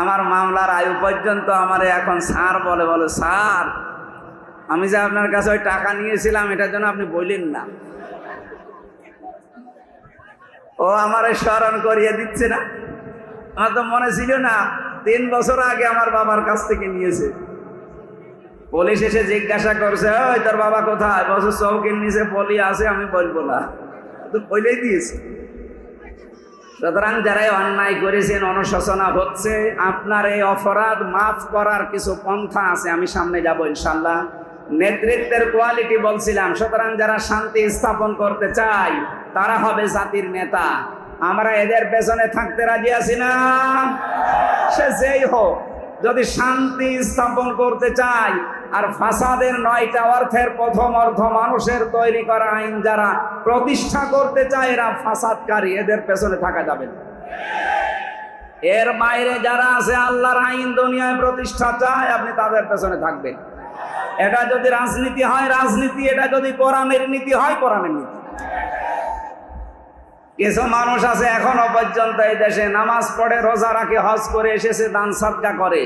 আমার মামলার আয়ু পর্যন্ত আমারে এখন স্যার বলে বলে, স্যার, আমি যে আপনার কাছে ওই টাকা নিয়েছিলাম এটার জন্য আপনি বললেন না। ও আমারে স্মরণ করিয়ে দিচ্ছে না। আমার তো মনে ছিল না, তিন বছর আগে আমার বাবার কাছ থেকে নিয়েছে। পুলিশ এসে জিজ্ঞাসা করছে, ওই তোর বাবা কোথায়? বছর চৌকির নিচে পলি আছে, আমি বলব না। তো বলেই দিয়েছে। সুতরাং যারাই অন্যায় করেছেন, অনুশোচনা হচ্ছে, আপনার এই অপরাধ মাফ করার কিছু পন্থা আছে, আমি সামনে যাব ইনশাল্লাহ নেতৃত্বের কোয়ালিটি বলছিলাম, সুতরাং যারা শান্তি স্থাপন করতে চাই তারা হবে জাতির নেতা। আমরা এদের পেছনে থাকতে রাজি আছি না? সে যেই হোক, যদি শান্তি স্থাপন করতে চাই আর ফাসাদের নয়টা অর্থের প্রথম অর্থ মানুষের তৈরি করা আইন যারা প্রতিষ্ঠা করতে চায় এরা ফাসাদকারী, এদের পেছনে থাকা যাবে না। এর বাইরে যারা আছে, আল্লাহর আইন দুনিয়ায় প্রতিষ্ঠা চায়, আপনি তাদের পেছনে থাকবেন। এটা যদি রাজনীতি হয়, রাজনীতি, এটা যদি কোরআনের নীতি হয়, কোরআনের নীতি। কিছু মানুষ আছে এখনও পর্যন্ত এই দেশে নামাজ পড়ে, রোজা রাখে, হজ করে এসেছে, দান সাদকা করে।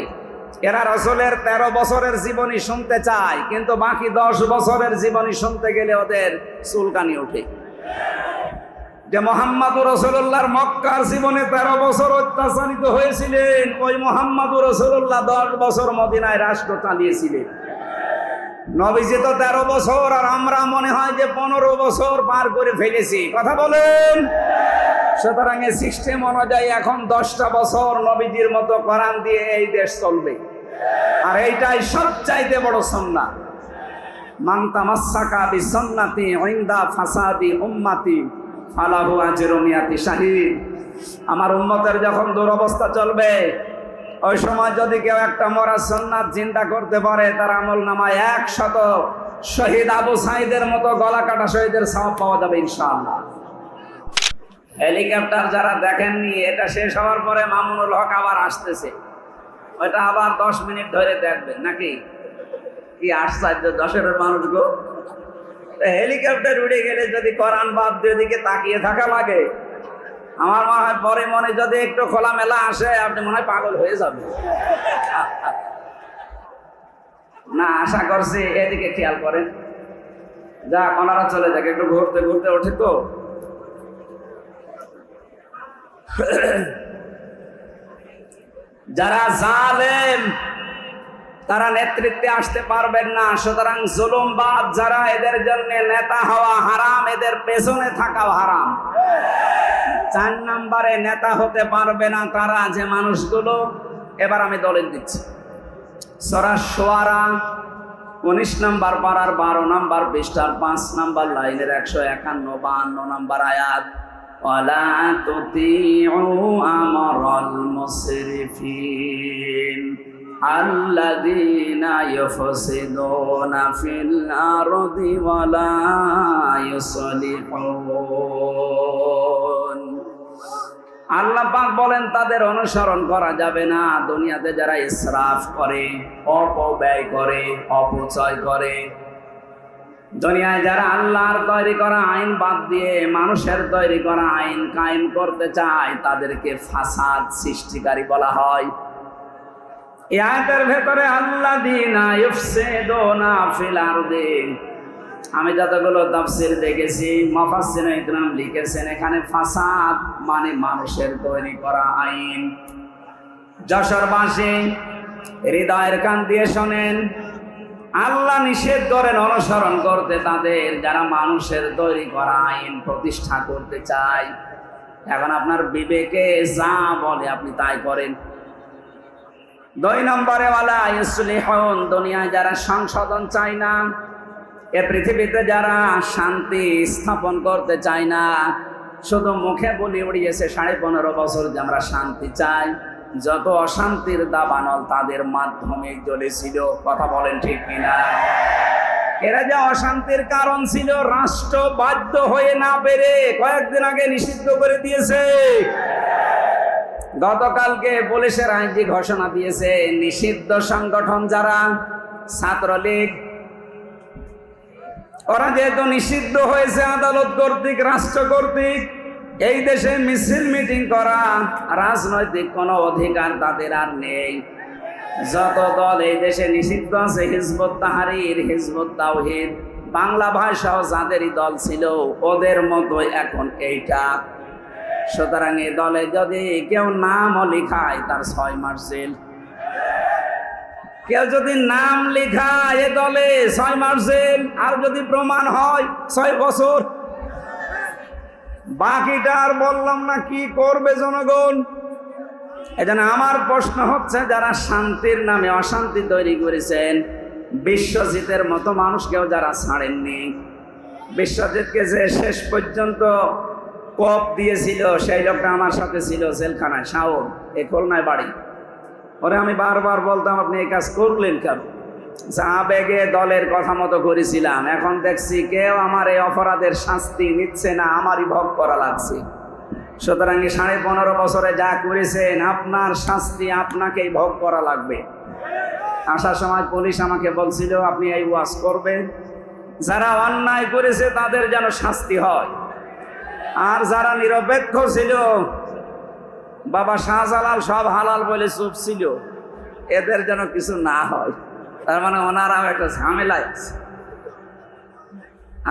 এরা রসলের তেরো বছরের জীবনী শুনতে চায়, কিন্তু বাকি দশ বছরের জীবনী শুনতে গেলে ওদের চুলকানি ওঠে। যে মোহাম্মদুর রসুল্লাহর মক্কার জীবনে তেরো বছর অত্যাচারিত হয়েছিলেন, ওই মোহাম্মদুর রসুল্লাহ দশ বছর মদিনায় রাষ্ট্র চালিয়েছিলেন। নবীজি তো তেরো বছর, আর আমরা মনে হয় যে পনেরো বছর পার করে ফেলেছি। কথা বলেন। সুতরাং সিস্টেম অনুযায়ী এখন দশটা বছর নবীজির মতো করান দিয়ে এই দেশ চলবে। আর এইটাই সবচাইতে বড় সন্না মান আজরুমিয়াতি শাহিদ। আমার উম্মতের যখন দুরবস্থা চলবে, ওই সময় যদি কেউ একটা মরা সন্ন্যাত চিন্তা করতে পারে, তার আমল নামায় একশত শহীদ আবু সাইদের মতো গলা কাটা শহীদের সব পাওয়া যাবে ইনশাআল্লাহ। হেলিকপ্টার যারা দেখেননি, এটা শেষ হওয়ার পরে মামুনুল হক আবার আসতেছে। ওইটা আবার দশ মিনিট ধরে দেখবেন নাকি? কি আশ্চর্য দশের মানুষ গো। হেলিকপ্টার উড়ে গেলে যদি করান বাদ দিয়ে তাকিয়ে থাকা লাগে, আমার মনে হয় পরে মনে যদি একটু খোলামেলা আসে, আপনি মনে হয় পাগল হয়ে যাবে না, আশা করছি এদিকে খেয়াল করেন। যা, ওনারা চলে যাক, একটু ঘুরতে ঘুরতে ওঠে তো। যারা জালেম, তারা নেতৃত্বে আসতে পারবেন না। সুতরাং জুলুমবাদ যারা এদের জন্য নেতা হওয়া হারাম, এদের পেছনে থাকাও হারাম। চার নাম্বারে নেতা হতে পারবে না তারা, যে মানুষগুলো, এবার আমি দলিল দিচ্ছি। সরা সোয়ারা উনিশ নাম্বার পাড়ার বারো নাম্বার পৃষ্ঠার পাঁচ নাম্বার লাইনের একশো একান্ন, বাহান্ন নাম্বার আয়াত। ولا تطيعوا أمر المسرفين الذين يفسدون في الأرض ولا يصلحون আল্লাহ পাক বলেন তাদের অনুসরণ করা যাবে না দুনিয়াতে যারা ইসরাফ করে অপব্যয় করে অপচয় করে দুনিয়ায় যারা আল্লাহর তৈরি করা আইন বাদ দিয়ে মানুষের তৈরি করা আইন কায়েম করতে চায়, তাদেরকে ফাসাদ সৃষ্টিকারী বলা হয়। এই আয়াতের ভেতরে আল্লাহ দিনা আমি যতগুলো তাফসির দেখেছি মাফাসসির ইকরাম লিখেছেন, এখানে ফাসাদ মানে মানুষের তৈরি করা আইন। যশোরবাসী হৃদয়ের কান দিয়ে শোনেন। আল্লাহ নিষেধ করেন, অনুসরণ করতে তাদের। যারা মানুষের তৈরি করা আইন প্রতিষ্ঠা করতে চায়, এখন আপনার বিবেকে যা বলে আপনি তাই করেন। দুই নম্বরে, ওয়ালা ইসলিহন, দুনিয়ায় যারা সংশোধন চায় না, এ পৃথিবীতে যারা শান্তি স্থাপন করতে চায় না, শুধু মুখে বলি উড়িয়েছে সাড়ে পনেরো বছর যে আমরা শান্তি চাই। যত অশান্তির দাবানল তাদের মাধ্যমে জ্বলেছিল, কথা বলেন ঠিক কিনা? এরা যে অশান্তির কারণ ছিল, রাষ্ট্র বাধ্য হয়ে না পেরে কয়েকদিন আগে নিষিদ্ধ করে দিয়েছে। গতকালকে পুলিশের আইনজি ঘোষণা দিয়েছে, নিষিদ্ধ সংগঠন যারা, ছাত্রলীগ, ওরা যেহেতু নিষিদ্ধ হয়েছে আদালত কর্তৃক, রাষ্ট্র কর্তৃক এই দেশে মিছিল মিটিং করা, রাজনৈতিক কোনো অধিকার তাদের আর নেই। যত দল এই দেশে নিষিদ্ধ আছে, হিজবুত তাহারির, হিজবুত বাংলা ভাষাও যাদেরই দল ছিল, ওদের মতো এখন এইটা। সুতরাং এই দলে যদি কেউ নামও লিখায়, তার ছয় মাস জেল কেউ যদি নাম লিখায় এ দলে ছয় মাস জেল আর যদি প্রমাণ হয় ছয় বছর বাকিটা আর বললাম না, কি করবে জনগণ? এজন্য আমার প্রশ্ন হচ্ছে, যারা শান্তির নামে অশান্তি তৈরি করেছেন, বিশ্বজিতের মতো মানুষকেও যারা ছাড়েননি, বিশ্বজিৎকে যে শেষ পর্যন্ত কপ দিয়েছিল, সেই লোকটা আমার সাথে ছিল জেলখানায়, শাওন, এ খুলনায় বাড়ি। ওরে আমি বারবার বলতাম, আপনি এই কাজ করলেন কেন? যা বেগে দলের কথা মতো করেছিলাম। এখন দেখছি কেউ আমার এই অপরাধের শাস্তি নিচ্ছে না, আমারই ভোগ করা লাগছে। সুতরাং সাড়ে পনেরো বছরে যা করেছেন, আপনার শাস্তি আপনাকেই ভোগ করা লাগবে। আসার সময় পুলিশ আমাকে বলছিল, আপনি এই ওয়াজ করবেন। যারা অন্যায় করেছে, তাদের যেন শাস্তি হয়। আর যারা নিরপেক্ষ ছিল, বাবা শাহজালাল সব হালাল বলে চুপ ছিল। এদের যেন কিছু না হয়। তার মানে ওনারাও একটা ঝামেলায় আছে।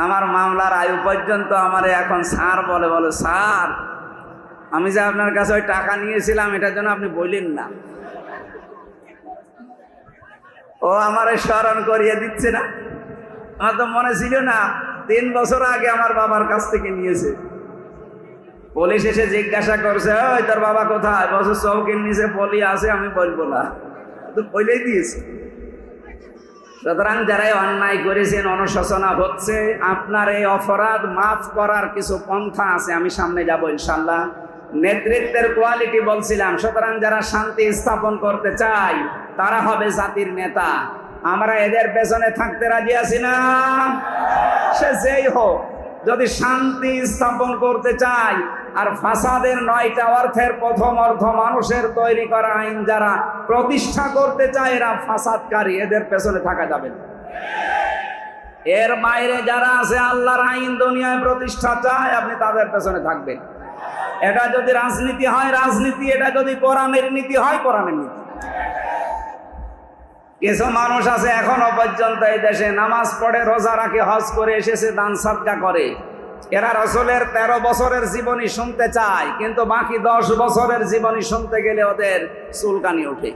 আমার মামলার আয়ু পর্যন্ত আমার এখন স্যার বলে বলে, স্যার, আমি যে আপনার কাছে ওই টাকা নিয়েছিলাম এটার জন্য আপনি বললেন না। ও আমারে স্মরণ করিয়ে দিচ্ছে না। আমার তো মনে ছিল না, তিন বছর আগে আমার বাবার কাছ থেকে নিয়েছে। পুলিশ এসে জিজ্ঞাসা করছে, ওই তোর বাবা কোথায়? বছর চৌকির নিচে পলি আছে, আমি বলব না। তো বলেই দিয়েছে। সুতরাং যারাই অন্যায় করেছেন, অনুশোচনা হচ্ছে, আপনার এই অপরাধ মাফ করার কিছু পন্থা আছে, আমি সামনে যাব ইনশাল্লাহ নেতৃত্বের কোয়ালিটি বলছিলাম, সুতরাং যারা শান্তি স্থাপন করতে চাই তারা হবে জাতির নেতা। আমরা এদের পেছনে থাকতে রাজি আছি না? সে যেই হোক, যদি শান্তি স্থাপন করতে চাই আর ফাসাদের নয়টা অর্থের প্রথম অর্থ মানুষের তৈরি করা আইন যারা প্রতিষ্ঠা করতে চায় এরা ফাসাদকারী, এদের পেছনে থাকা যাবে না। এর বাইরে যারা আছে, আল্লাহর আইন দুনিয়ায় প্রতিষ্ঠা চায়, আপনি তাদের পেছনে থাকবেন। এটা যদি রাজনীতি হয়, রাজনীতি, এটা যদি কোরআনের নীতি হয়, কোরআনের নীতি। কিছু মানুষ আছে এখনও পর্যন্ত এই দেশে নামাজ পড়ে, রোজা রাখে, হজ করে এসেছে, দান সাদকা করে। এরা রসলের তেরো বছরের জীবনী শুনতে চায়, কিন্তু বাকি দশ বছরের জীবনী শুনতে গেলে ওদের চুলকানি ওঠে।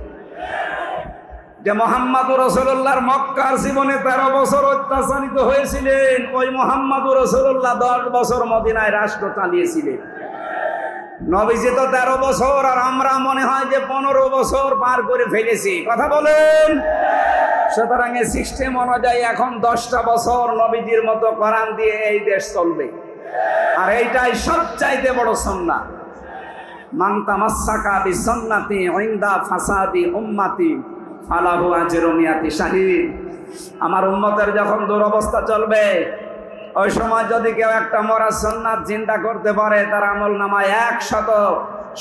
যে মোহাম্মদুর রসুল্লাহর মক্কার জীবনে তেরো বছর অত্যাচারিত হয়েছিলেন, ওই মোহাম্মদুর রসুল্লাহ দশ বছর মদিনায় রাষ্ট্র চালিয়েছিলেন। নবীজি তো তেরো বছর, আর আমরা মনে হয় যে পনেরো বছর পার করে ফেলেছি। কথা বলেন। সুতরাং সিস্টেম অনুযায়ী এখন দশটা বছর নবীজির মতো করান দিয়ে এই দেশ চলবে। আর এইটাই সবচাইতে বড় সন্না মান বি সন্নাতি ইনদা ফাসাদি উম্মাতি ফালাহু আজরুমিয়াতি শাহিদ। আমার উম্মতের যখন দুরবস্থা চলবে, ওই সময় যদি কেউ একটা মরা সন্ন্যাত চিন্তা করতে পারে, তার আমল নামায় একশত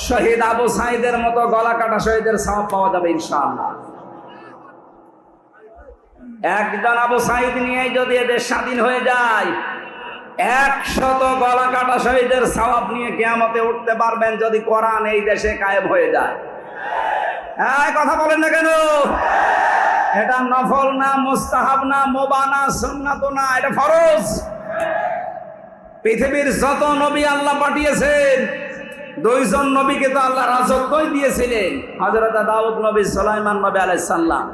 শহীদ আবু সাইদের মতো গলা কাটা শহীদের সব পাওয়া যাবে ইনশাআল্লাহ। একজন আবু সাইদ নিয়ে যদি এদের স্বাধীন হয়ে যায় একশত গলা কাটা শহীদের সওয়াব নিয়ে কেয়ামতে উঠতে পারবেন যদি কোরআন এই দেশে কায়েম হয়ে যায়। হ্যাঁ কথা বলেন না কেন? এটা নফল না, মুস্তাহাব না মোবানা সুন্নাত না, এটা ফরজ। পৃথিবীর যত নবী আল্লাহ পাঠিয়েছেন, দুইজন নবীকে তো আল্লাহ রাজত্বই দিয়েছিলেন হজরত দাউদ নবী সোলাইমান নবী আলাইসাল্লাম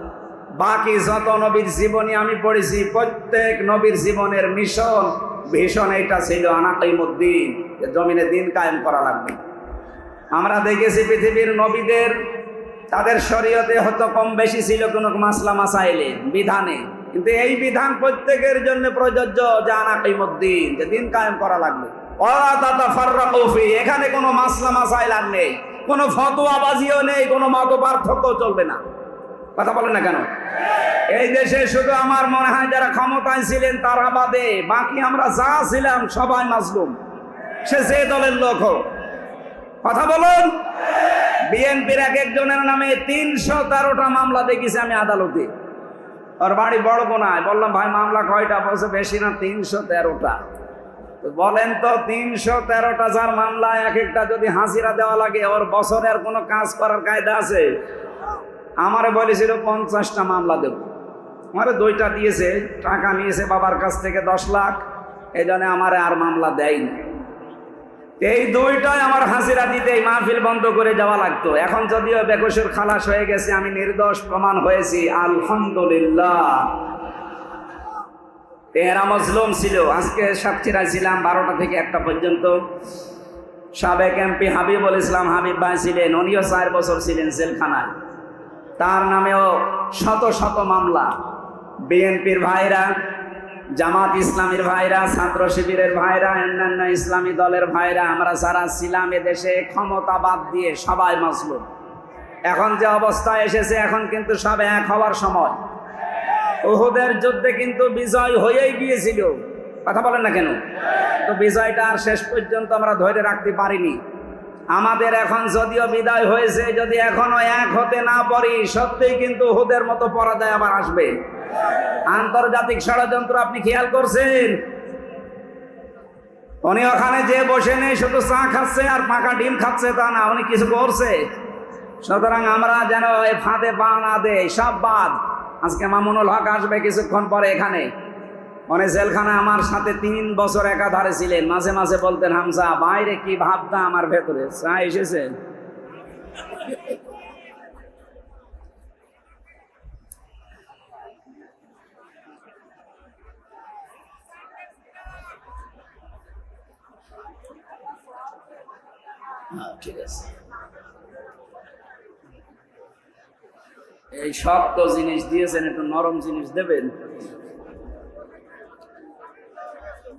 বাকি যত নবীর জীবনী আমি পড়েছি, প্রত্যেক নবীর জীবনের মিশন ভীষণ এটা ছিল আনাকিমুদ্দিন যে জমিনে দিন কায়েম করা লাগবে। আমরা দেখেছি পৃথিবীর নবীদের, তাদের শরীয়তে হয়তো কম বেশি ছিল কোনো মাসলা মাসাইলে, বিধানে। কিন্তু এই বিধান প্রত্যেকের জন্য প্রযোজ্য যে আনাকিমুদ্দিন যে দিন কায়েম করা লাগবে। এখানে কোনো মাসলা মাসাইল আর নেই। কোনো ফতোয়াবাজিও নেই, কোনো মত পার্থক্য চলবে না। কথা বলেন না কেন? এই দেশে শুধু আমার মনে হয় যারা ক্ষমতায় ছিলেন তারা বাদে, বাকি আমরা যা ছিলাম সবাই মাজলুম। সে যে দলের লোক হোক। কথা বলুন। বিএনপির এক একজনের নামে তিনশো তেরোটা মামলা দেখেছি আমি আদালতে। ওর বাড়ি বড় কোনায় বললাম, ভাই, মামলা কয়টা? বলছে, বেশি না, তিনশো তেরোটা। বলেন তো, তিনশো তেরোটা যার মামলা এক একটা যদি হাজিরা দেওয়া লাগে, ওর বছরের কোনো কাজ করার কায়দা আছে? আমারে বলেছিল, পঞ্চাশটা মামলা দেব। আমারে দুইটা দিয়েছে, টাকা নিয়েছে বাবার কাছ থেকে দশ লাখ, এই জন্য আমারে আর মামলা দেয়নি এই দুইটাই আমার হাসিরা দিতে এই মাহফিল বন্ধ করে যাওয়া লাগতো। এখন যদিও বেকসুর খালাস হয়ে গেছে, আমি নির্দোষ প্রমাণ হয়েছি, আলহামদুলিল্লাহ। এরা মজলুম ছিল। আজকে সাতক্ষীরায় ছিলাম, বারোটা থেকে একটা পর্যন্ত। সাবেক এমপি হাবিবুল ইসলাম হাবিব ভাই ছিলেন, উনিও চার বছর ছিলেন জেলখানায়। তার নামেও শত শত মামলা। বিএনপির ভাইরা, জামাত ইসলামীর ভাইরা, ছাত্র শিবিরের ভাইরা, অন্যান্য ইসলামী দলের ভাইরা, আমরা যারা ছিলাম এদেশে ক্ষমতা বাদ দিয়ে সবাই মজলুম। এখন যে অবস্থা এসেছে, এখন কিন্তু সব এক হওয়ার সময়। ওহুদের যুদ্ধে কিন্তু বিজয় হয়েই গিয়েছিল। কথা বলেন না কেন? তো বিজয়টা আর শেষ পর্যন্ত আমরা ধরে রাখতে পারিনি। আমাদের এখন যদিও বিদায় হয়েছে, যদি এখনও এক হতে না পারি, সত্যিই কিন্তু হুদের মতো পরাজয় আবার আসবে। আন্তর্জাতিক ষড়যন্ত্র আপনি খেয়াল করছেন? উনি ওখানে যে বসে নেই, শুধু চা খাচ্ছে আর পাকা ডিম খাচ্ছে, তা না, উনি কিছু করছে। সুতরাং আমরা যেন এই ফাঁদে পা না দেয় সব বাদ। আজকে মামুনুল হক আসবে কিছুক্ষণ পরে এখানে। উনি জেলখানে আমার সাথে তিন বছর একাধারে ছিলেন। মাঝে মাঝে বলতেন হামসা বাইরে কি ভাবতা আমার ভেতরে? চা এসেছে? এই শক্ত জিনিস দিয়েছেন, একটু নরম জিনিস দেবেন?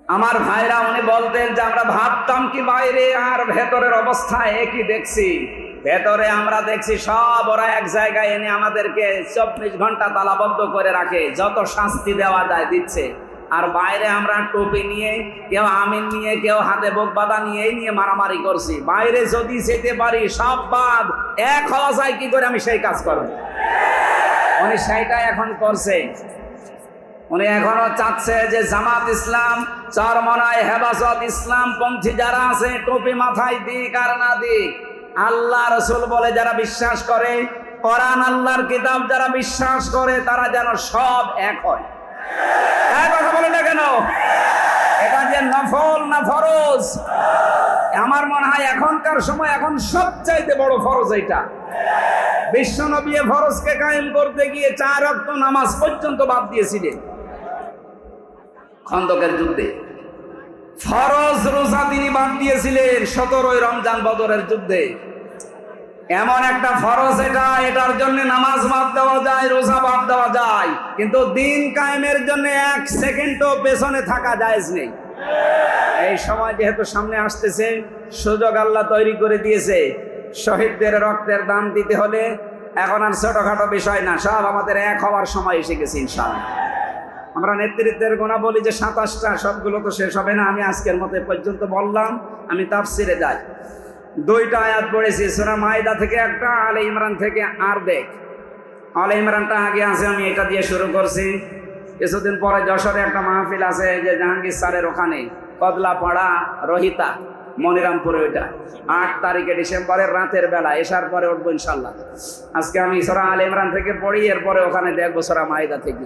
আমার ভাইরা উনি বলতেন যে আমরা ভাবতাম কি বাইরে আর ভেতরের অবস্থা একই দেখছি? ভেতরে আমরা দেখছি সব ওরা এক জায়গায় এনে আমাদেরকে চব্বিশ ঘণ্টা তালাবদ্ধ করে রাখে, যত শাস্তি দেওয়া যায় দিচ্ছে। আর বাইরে আমরা টুপি নিয়ে, কেউ আমিন নিয়ে, কেউ হাতে বোক নিয়ে, এই নিয়ে মারামারি করছি। বাইরে যদি যেতে পারি, সব বাদ এক হওয়া যায়, কি করে আমি সেই কাজ করব? উনি সেইটা এখন করছে। উনি এখনও চাচ্ছে যে জামাত ইসলাম চরমনায় হেফাজত ইসলাম পন্থী যারা আছে, টুপি মাথায় দিক আর না দিক, আল্লাহ রসুল বলে যারা বিশ্বাস করে, কোরআন আল্লাহর কিতাব যারা বিশ্বাস করে, তারা যেন সব এক হয়। এক কথা বলে না কেন? এটা না ফরজ? আমার মনে হয় এখনকার সময় এখন বড় ফরজ এটা ফরজকে কায়েম করতে গিয়ে চার রক্ত নামাজ পর্যন্ত বাদ খন্দকের যুদ্ধে। ফরজ রোজা তিনি বাদ দিয়েছিলেন সতেরোই রমজান বদরের যুদ্ধে। এমন একটা ফরজ এটা, এটার জন্য নামাজ বাদ দেওয়া যায়, রোজা বাদ দেওয়া যায়। কিন্তু দিন কায়েমের জন্য এক সেকেন্ডও পেছনে থাকা জায়েজ নেই। এই সময় যেহেতু সামনে আসতেছে, সুযোগ আল্লাহ তৈরি করে দিয়েছে। শহীদদের রক্তের দাম দিতে হলে এখন আর ছোটখাটো বিষয় না, সব আমাদের এক হওয়ার সময় এসে গেছে ইনশাআল্লাহ। আমরা নেতৃত্বের গোনা বলি যে সাতাশটা, সবগুলো তো শেষ হবে না। আমি আজকের মতো পর্যন্ত বললাম, আমি তাফসিরে যাই। দুইটা আয়াত পড়েছি সোনা মায়দা থেকে একটা, আলে ইমরান থেকে আর দেখ আলে ইমরানটা আগে আছে, আমি এটা দিয়ে শুরু করছি। কিছুদিন পরে যশোরে একটা মাহফিল আছে, যে জাহাঙ্গীর স্যারের ওখানে, কদলাপাড়া, রহিতা, মনিরামপুরে ওইটা। আট তারিখে ডিসেম্বরের রাতের বেলা এসার পরে উঠবো ইনশাল্লাহ। আজকে আমি সোরা আল ইমরান থেকে পড়ি, এরপরে ওখানে দেখব সোরা মাহিদা থেকে।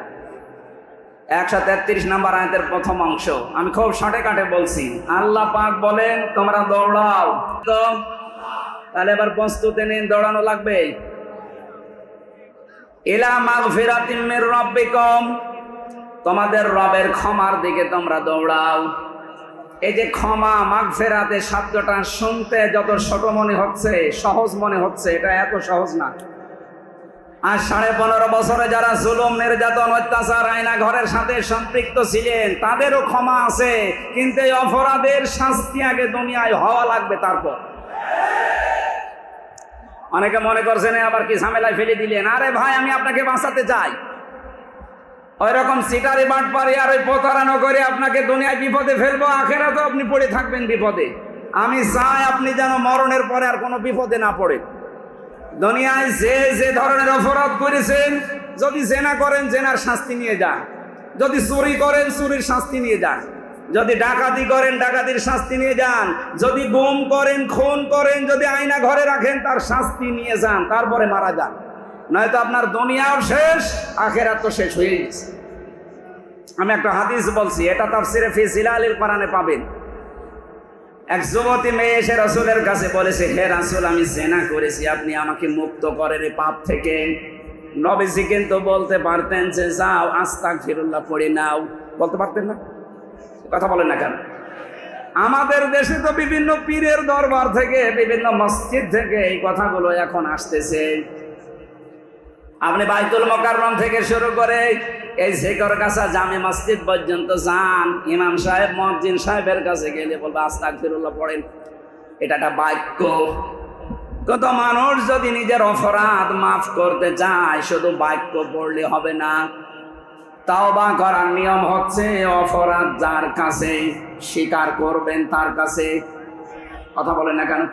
একশো তেত্রিশ নাম্বার আয়তের প্রথম অংশ। আমি খুব শর্টে কাটে বলছি। আল্লাহ পাক বলেন, তোমরা দৌড়াও। তো, তাহলে এবার প্রস্তুতি নিন, দৌড়ানো লাগবে? ইলা মাগফিরাতিমের রব্বিকম। তোমাদের রবের ক্ষমার দিকে তোমরা দৌড়াও। এই যে ক্ষমা মাগফেরাতে শব্দটা শুনতে যত ছোট মনে হচ্ছে, সহজ মনে হচ্ছে, এটা এত সহজ না। আর সাড়ে পনেরো বছরে যারা জুলুম, নির্যাতন, অত্যাচার, আয়না ঘরের সাথে সম্পৃক্ত ছিলেন, তাদেরও ক্ষমা আছে, কিন্তু এই অপরাধের শাস্তি আগে দুনিয়ায় হওয়া লাগবে তারপর। অনেকে মনে করছেন আবার কি ঝামেলায় ফেলে দিলেন? আরে ভাই, আমি আপনাকে বাঁচাতে চাই। ওই রকম সিটারি বাট পারি আর ওই প্রতারণা করে আপনাকে দুনিয়ায় বিপদে ফেলব আখেরা তো আপনি পড়ে থাকবেন বিপদে। আমি চাই আপনি যেন মরণের পরে আর কোনো বিপদে না পড়ে দুনিয়ায় যে যে ধরনের অপরাধ করেছেন, যদি জেনা করেন, জেনার শাস্তি নিয়ে যান। যদি চুরি করেন, চুরির শাস্তি নিয়ে যান। যদি ডাকাতি করেন, ডাকাতির শাস্তি নিয়ে যান। যদি গুম করেন, খুন করেন, যদি আয়না ঘরে রাখেন, তার শাস্তি নিয়ে যান, তারপরে মারা যান। নয়তো আপনার দুনিয়াও শেষ, আখেরাত তো শেষ হয়ে গেছে। আমি একটা হাদিস বলছি, এটা তাফসিরে ফি জিলালিল কোরআনে পাবেন। এক যুবতী মেয়ে এসে রসুলের কাছে বলেছে, হে রাসুল, আমি জেনা করেছি, আপনি আমাকে মুক্ত করেন পাপ থেকে। নবীজি কিন্তু বলতে পারতেন যে, যাও আস্তাক ফিরুল্লাহ পড়ে নাও। বলতে পারতেন না? কথা বলেন না কেন? আমাদের দেশে তো বিভিন্ন পীরের দরবার থেকে, বিভিন্ন মসজিদ থেকে এই কথাগুলো এখন আসতেছে। আপনি বাইতুল মোকাররম থেকে শুরু করে এই শেখর কাছা জামে মসজিদ পর্যন্ত যান, ইমাম সাহেব, মসজিদ সাহেবের কাছে গেলে বলবে আস্তাক ফিরুল্লাহ পড়েন। এটা একটা বাক্য। কত মানুষ যদি নিজের অপরাধ মাফ করতে চায়, শুধু বাক্য পড়লে হবে না। তাও বা করার নিয়ম হচ্ছে অপরাধ যার কাছে স্বীকার করবেন, তার কাছে। কথা বলেন না কেন?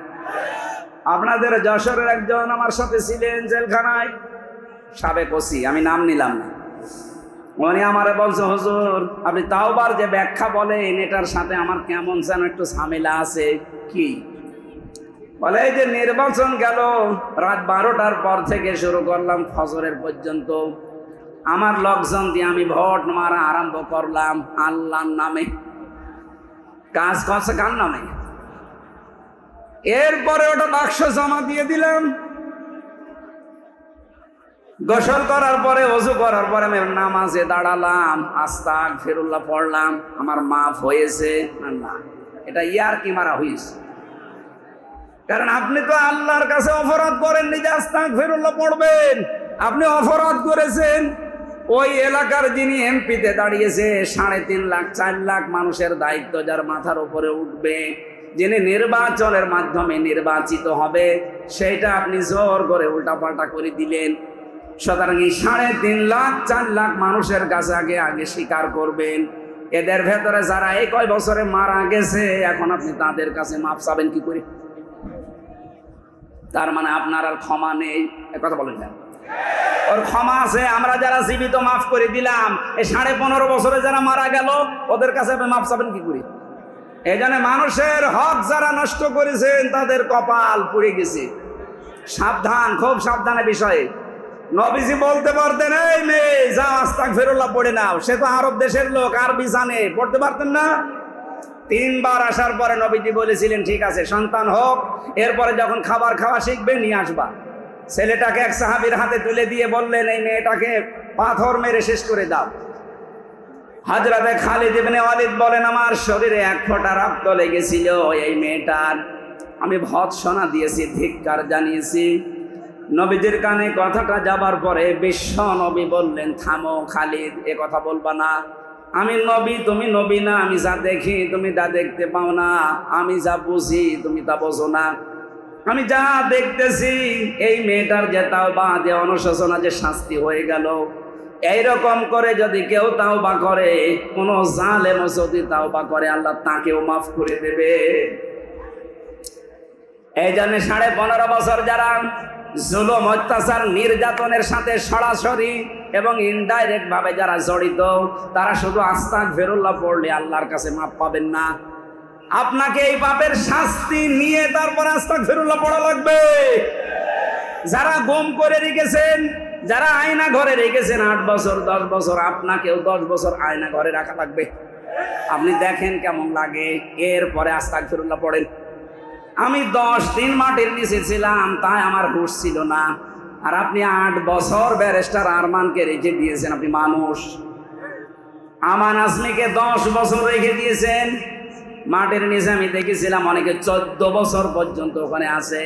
আপনাদের যশোরের একজন আমার সাথে ছিলেন জেলখানায়। সাবেক ওসি, আমি নাম নিলাম না। উনি আমারে বলছে, হুজুর, আপনি তাওবার যে ব্যাখ্যা বলেন, এটার সাথে আমার কেমন যেন একটু ঝামেলা আছে, কি? বলে, এই যে নির্বাচন গেল, রাত বারোটার পর থেকে শুরু করলাম ফজরের পর্যন্ত। আমার লোকজন দিয়ে আমি ভোট মারা আরম্ভ করলাম আল্লাহর নামে। কাজ করছে কার নামে? এরপরে ওটা বাক্স জমা দিয়ে দিলাম। গোসল করার পরে অজু করার পরে আমি নামাজে দাঁড়ালাম আস্তাক ফেরুল্লাহ পড়লাম। আমার মাফ হয়েছে না এটা ইয়ার কি মারা হয়েছে? কারণ আপনি তো আল্লাহর কাছে অপরাধ করেন নিজে আস্তাক ফেরুল্লাহ পড়বেন। আপনি অপরাধ করেছেন। ওই এলাকার যিনি এমপিতে দাঁড়িয়েছে, সাড়ে তিন লাখ, চার লাখ মানুষের দায়িত্ব যার মাথার উপরে উঠবে, যিনি নির্বাচনের মাধ্যমে নির্বাচিত হবে, সেইটা আপনি জোর করে উল্টাপাল্টা করে দিলেন। সুতরাং এই সাড়ে তিন লাখ, চার লাখ মানুষের কাছে আগে আগে স্বীকার করবেন। এদের ভেতরে যারা এই কয় বছরে মারা গেছে, এখন আপনি তাদের কাছে মাপ চাবেন কি করে? তার মানে আপনার আর ক্ষমা নেই। কথা বলেন না। ওর ক্ষমা আছে, আমরা যারা জীবিত মাফ করে দিলাম, এই সাড়ে পনেরো বছরে যারা মারা গেল, ওদের কাছে আপনি মাপ চাবেন কি করে? এই জন্য মানুষের হক যারা নষ্ট করেছেন, তাদের কপাল পুড়ে গেছে। সাবধান, খুব সাবধানে বিষয়ে। নবীজি বলতে পারতেন, এই মেয়ে, যা আস্তাক ফেরুল্লাহ পড়ে নাও। সে তো আরব দেশের লোক, আরবি জানে। পড়তে পারতেন না? তিনবার আসার পরে নবীজি বলেছিলেন, ঠিক আছে, সন্তান হোক, এরপরে যখন খাবার খাওয়া শিখবে, নিয়ে আসবা। ছেলেটাকে এক সাহাবির হাতে তুলে দিয়ে বললেন, এই মেয়েটাকে পাথর মেরে শেষ করে দাও। হাজরাতে খালিদ ইবনে ওয়ালিদ বলেন, আমার শরীরে এক ফোঁটা রক্ত লেগেছিল, এই মেয়েটার। আমি ভৎসনা দিয়েছি, ধিক্কার জানিয়েছি। নবীজির কানে কথাটা যাবার পরে বিশ্ব নবী বললেন, থামো খালিদ, এ কথা বলবা না। আমি নবী, তুমি নবী না। আমি যা দেখি, তুমি তা দেখতে পাও না। আমি যা বুঝি, তুমি তা বোঝো না। আমি যা দেখতেছি, এই মেয়েটার যে তাও বা যে অনুশোচনা, যে শাস্তি হয়ে গেল, এইরকম করে যদি কেউ তাও বা করে, কোনো জালেম যদি তাও বা করে, আল্লাহ তাকেও মাফ করে দেবে। এই জন্য সাড়ে পনেরো বছর যারা জুলুম, অত্যাচার, নির্যাতনের সাথে সরাসরি এবং ইনডাইরেক্ট ভাবে যারা জড়িত, তারা শুধু আস্তাক ফেরুল্লাহ পড়লে আল্লাহর কাছে মাপ পাবেন না। আপনাকে এই পাপের শাস্তি নিয়ে তারপর আস্তাক ফেরুল্লাহ পড়া লাগবে। যারা গম করে রেখেছেন, যারা আয়না ঘরে রেখেছেন, আট বছর, দশ বছর, আপনাকেও দশ বছর আয়না ঘরে রাখা লাগবে। আপনি দেখেন কেমন লাগে, এরপরে আস্তাক ফেরুল্লাহ পড়েন। আমি দশ দিন মাটির নিচে ছিলাম, তাই আমার হুশ ছিল না। আর আপনি আট বছর ব্যারিস্টার আরমানকে রেখে দিয়েছেন, আপনি মানুষ। আমান আজমিকে দশ বছর রেখে দিয়েছেন। মাটির নিচে আমি দেখেছিলাম, অনেকে চোদ্দ বছর পর্যন্ত ওখানে আছে।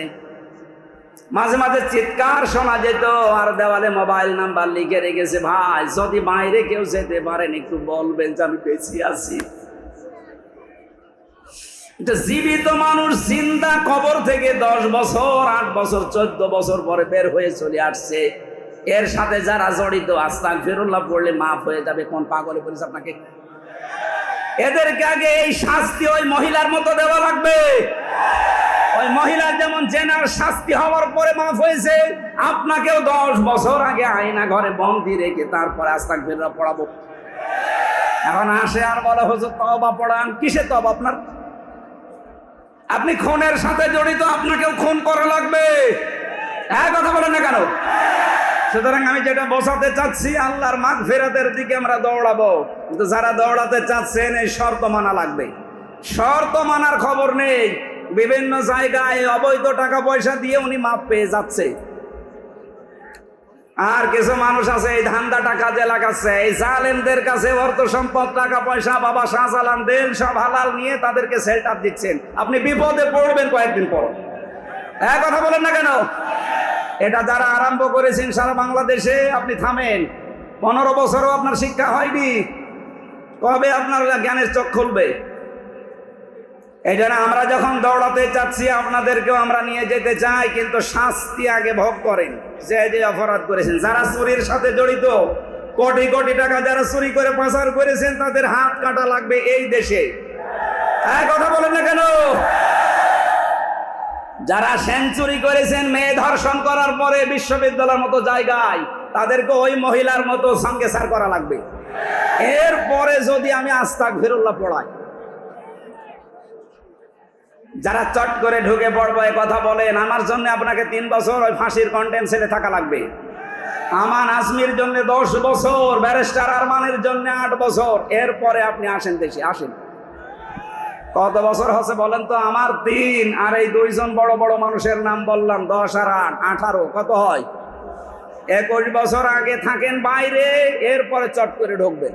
মাঝে মাঝে চিৎকার শোনা যেত, আর দেওয়ালে মোবাইল নাম্বার লিখে রেখেছে, ভাই, যদি বাইরে কেউ যেতে পারেন, একটু বলবেন যে আমি বেঁচে আছি। জীবিত মানুষ জিন্দা কবর থেকে দশ বছর, আট বছর, চোদ্দ বছর পরে বের হয়ে চলে আসছে। এর সাথে যারা জড়িত আস্তাক ফেরুল্লাহ পড়লে মাফ হয়ে যাবে। কোন পাগলে বলেছে আপনাকে? এদেরকে আগে এই শাস্তি ওই মহিলার মতো দেওয়া লাগবে। ওই মহিলার যেমন জেনার শাস্তি হওয়ার পরে মাফ হয়েছে, আপনাকেও দশ বছর আগে আয়না ঘরে বন্দি রেখে তারপরে আস্তাক ফেরুল্লাহ পড়াবো। এখন আসে আর বলে, হুজুর তবা পড়ান। কিসে তবা আপনার? আপনি খুনের সাথে জড়িত, আপনাকেও খুন করা লাগবে। হ্যাঁ কথা বলেন না কেন? সুতরাং আমি যেটা বসাতে চাচ্ছি, আল্লাহর মাঘ ফেরাতের দিকে আমরা দৌড়াবো। কিন্তু যারা দৌড়াতে চাচ্ছেন, এই শর্ত মানা লাগবে। শর্ত মানার খবর নেই। বিভিন্ন জায়গায় অবৈধ টাকা পয়সা দিয়ে উনি মাপ পেয়ে যাচ্ছে। আর কিছু মানুষ আছে, এই ধান্দা টাকা কাজে লাগাচ্ছে। এই জালেমদের কাছে অর্থ সম্পদ, টাকা পয়সা, বাবা শাহজালান দেন সব হালাল নিয়ে তাদেরকে সেল্টার দিচ্ছেন। আপনি বিপদে পড়বেন কয়েকদিন পর। হ্যাঁ কথা বলেন না কেন? এটা যারা আরম্ভ করেছেন সারা বাংলাদেশে, আপনি থামেন। পনেরো বছরও আপনার শিক্ষা হয়নি। কবে আপনার জ্ঞানের চোখ খুলবে? এই জন্য আমরা যখন দৌড়াতে চাচ্ছি, আপনাদেরকেও আমরা নিয়ে যেতে চাই, কিন্তু শাস্তি আগে ভোগ করেন। যে যে অপরাধ করেছেন, যারা চুরির সাথে জড়িত, কোটি কোটি টাকা যারা চুরি করে পাচার করেছেন, তাদের হাত কাটা লাগবে এই দেশে। হ্যাঁ কথা বলেন না কেন? যারা সেঞ্চুরি করেছেন, মেয়ে ধর্ষণ করার পরে বিশ্ববিদ্যালয়ের মতো জায়গায়, তাদেরকে ওই মহিলার মতো সঙ্গে সার করা লাগবে। এরপরে যদি আমি আস্তাক ফিরুল্লাহ পড়াই যারা চট করে ঢুকে পড়ব কথা বলেন, আমার জন্য আপনাকে তিন বছর ওই ফাঁসির কন্টেন্ট ছেলে থাকা লাগবে। আমান আজমির জন্য দশ বছর, ব্যারিস্টার আরমানের জন্য আট বছর, এরপরে আপনি আসেন দেশে, আসেন। কত বছর হচ্ছে বলেন তো? আমার তিন, আর এই দুইজন বড় বড় মানুষের নাম বললাম, দশ আর আট, আঠারো, কত হয়? একুশ বছর আগে থাকেন বাইরে, এরপরে চট করে ঢুকবেন।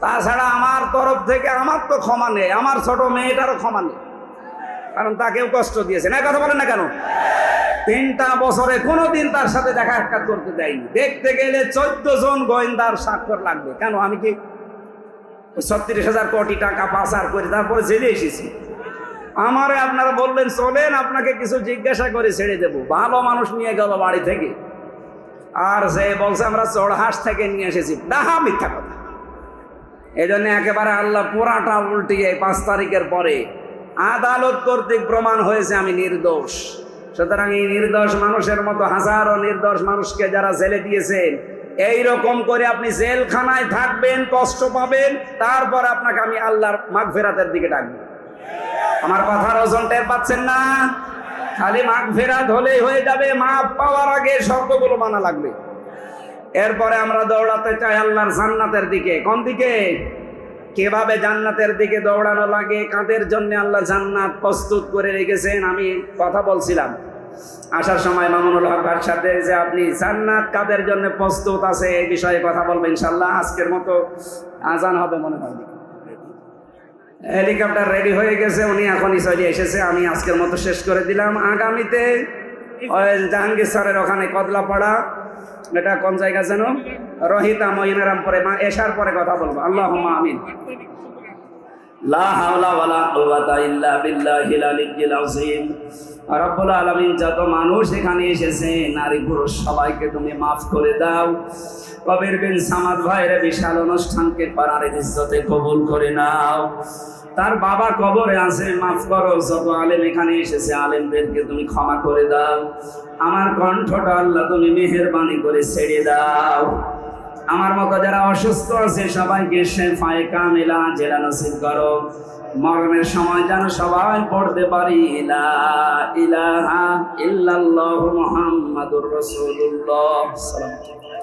তাছাড়া আমার তরফ থেকে আমার তো ক্ষমা নেই, আমার ছোট মেয়েটারও ক্ষমা নেই। কারণ তাকেও কষ্ট দিয়েছে। না, কথা বলেন না কেন? তিনটা বছরে কোনোদিন তার সাথে দেখা সাক্ষাৎ করতে দেয়নি। দেখতে গেলে চোদ্দ জন গোয়েন্দার স্বাক্ষর লাগবে। কেন, আমি কি ছত্রিশ হাজার কোটি টাকা পাচার করে তারপরে জেলে এসেছি? আমারে আপনারা বললেন, চলেন, আপনাকে কিছু জিজ্ঞাসা করে ছেড়ে দেব। ভালো মানুষ নিয়ে গেল বাড়ি থেকে। আর সে বলছে, আমরা চড়হাস থেকে নিয়ে এসেছি। ডাহা, মিথ্যা কথা। এই জন্য একেবারে আল্লাহ পুরাটা উল্টিয়ে পাঁচ তারিখের পরে আদালত কর্তৃক প্রমাণ হয়েছে, আমি নির্দোষ। সুতরাং এই নির্দোষ মানুষের মতো হাজারো নির্দোষ মানুষকে যারা জেলে দিয়েছেন এই রকম করে আপনি জেলখানায় থাকবেন, কষ্ট পাবেন, তারপর আপনাকে আমি আল্লাহর মাঘ ফেরাতের দিকে ডাকবো। আমার কথার ওজন টের পাচ্ছেন না? খালি মাঘ ফেরাত হলেই হয়ে যাবে, মাপ পাওয়ার আগে শর্তগুলো মানা লাগবে। এরপরে আমরা দৌড়াতে চাই আল্লাহর জান্নাতের দিকে। কোন দিকে? কীভাবে জান্নাতের দিকে দৌড়ানো লাগে, কাদের জন্য আল্লাহ জান্নাত প্রস্তুত করে রেখেছেন, আমি কথা বলছিলাম। আসার সময় মামুনুল হকার সাথে যে আপনি জান্নাত কাদের জন্য প্রস্তুত আছে, এই বিষয়ে কথা বলবেন ইনশাল্লাহ আজকের মতো আজান হবে মনে হয়। হেলিকপ্টার রেডি হয়ে গেছে, উনি এখনই চলে এসেছে, আমি আজকের মতো শেষ করে দিলাম। আগামীতে জাহাঙ্গীর স্যারের ওখানে কদলাপাড়া। এটা কোন জায়গা যেন? রহিতা মহিনারাম পরে মা, এসার পরে কথা বলব। আল্লাহ আমিন। রব্বুল আলামিন যত মানুষ এখানে এসেছে, নারী পুরুষ সবাইকে তুমি মাফ করে দাও। কবির বিন সামাদ ভাইয়ের বিশাল অনুষ্ঠানকে পাড়ার ইজ্জতে কবুল করে নাও। তার বাবা কবরে আছে, মাফ করো, যত আলেম এখানে এসেছে, আলেমদেরকে তুমি ক্ষমা করে দাও। আমার কণ্ঠটা আল্লাহ তুমি মেহেরবানি করে ছেড়ে দাও। আমার মতো যারা অসুস্থ আছে, সবাইকে শেফায়ে কামিলা জেলা নসিব করো। মরণের সময় যেন সবাই পড়তে পারি ইলা ইলাহা ইল্লাল্লাহু মুহাম্মাদুর রাসূলুল্লাহ। সাল্লাল্লাহু